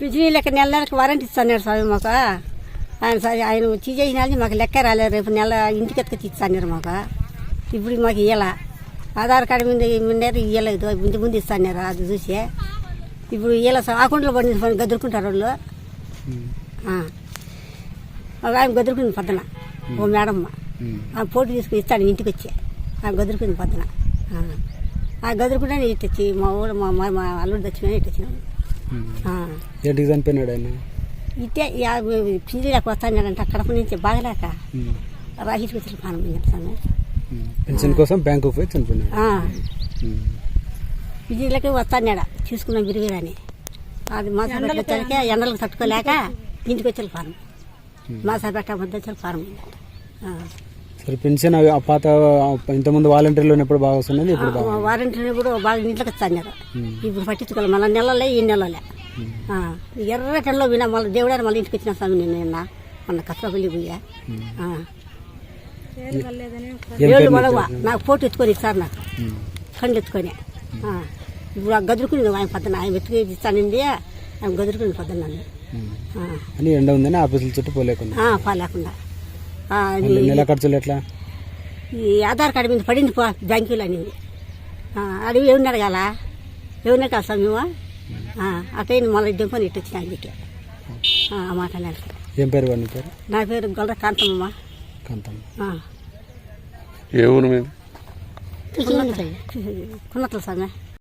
పింఛనీ లెక్క నెల నెలకు వారంటీ ఇస్తాను స్వామి మాకు. ఆయన సరే ఆయన వచ్చి చేసిన మాకు లెక్క రాలేదు. రేపు నెల ఇంటికి ఎత్తుకొచ్చి ఇస్తాను మాకు. ఇప్పుడు మాకు ఇయ్యాల. ఆధార్ కార్డు మీద మిండారు ఇవ్వలేదు ముందు ముందు ఇస్తాను అది చూసి. ఇప్పుడు ఇయ్యాల ఆకుంట్లో పడిన గదురుకుంటారు వాళ్ళు. ఒక ఆయన గదురుకుంది పొద్దున. ఓ మేడమ్మ. ఆ పోటీ తీసుకుని ఇస్తాను ఇంటికి వచ్చి ఆ గదురుకుంది పొద్దున. ఆ. ఆ గదురుకుంటే ఇటు వచ్చి మా ఊరు మా మా మా అల్లుడు తెచ్చిన ఇటు వచ్చినాను ఆ. ఏంటికి చనిపోయినాడు ఆయన ఇట్టే పింజీలకు వస్తానంటే అక్కడ నుంచి బాగలేక ఉమ్. రాహిత్ వచ్చిన పానం. పెన్షన్ కోసం బ్యాంకుకు పోయి చనిపోయినాడు ఉమ్. పింజీలకి వస్తానాడ చూసుకున్నాం బిరిగిరని అది మా సార్ వచ్చాక ఎండలకు తట్టుకోలేక ఇంటికి వచ్చే ఫారం మా సార్ పెట్ట వద్ద వచ్చే ఫారం ఆ. సరే పెన్షన్ అవి ఆ పాత ఇంతకుముందు వాలంటీర్లో ఎప్పుడు బాగా వస్తున్నది? ఇప్పుడు బాగా వారంటీ కూడా బాగా ఇంట్లోకి వచ్చారు ఇప్పుడు పట్టించుకోవాలి మళ్ళీ నెలలే ఈ నెలలే. ఎర్రటంలో వినా మళ్ళీ దేవుడారు మళ్ళీ ఇంటికి వచ్చిన స్వామి నేను నిన్న. మొన్న కష్టపల్లి పోయా. ఆ. ఏం ఏళ్ళు మొదవ నాకు ఫోటో ఎత్తుకొని ఇస్తారు నాకు. కళ్ళు ఎత్తుకొని. ఆ. ఇప్పుడు ఆ గదురుకుని ఆయన పొద్దున ఆయన ఎత్తుకు ఇస్తానండి ఆయన గదురుకుని నన్ను. ఆ. అని ఎండ ఉందని ఆఫీసుల చుట్టూ పోలేకుండా. ఆ, పాలేకుండా. నెల ఖర్చులు ఎట్లా? ఈ ఆధార్ కార్డు మీద పడింది పో బ్యాంకులో అనేది అడిగి ఎవరిని అడగాల? ఎవరిని అడగాలి సార్ మేము అటైన మళ్ళీ దింపని ఇటు వచ్చిన అందుకే ఆ మాట ఏం పేరు వాడిని పేరు? నా పేరు గొల్ల కాంతమ్మ. కాంతం ఏ ఊరు మీద కున్నతలు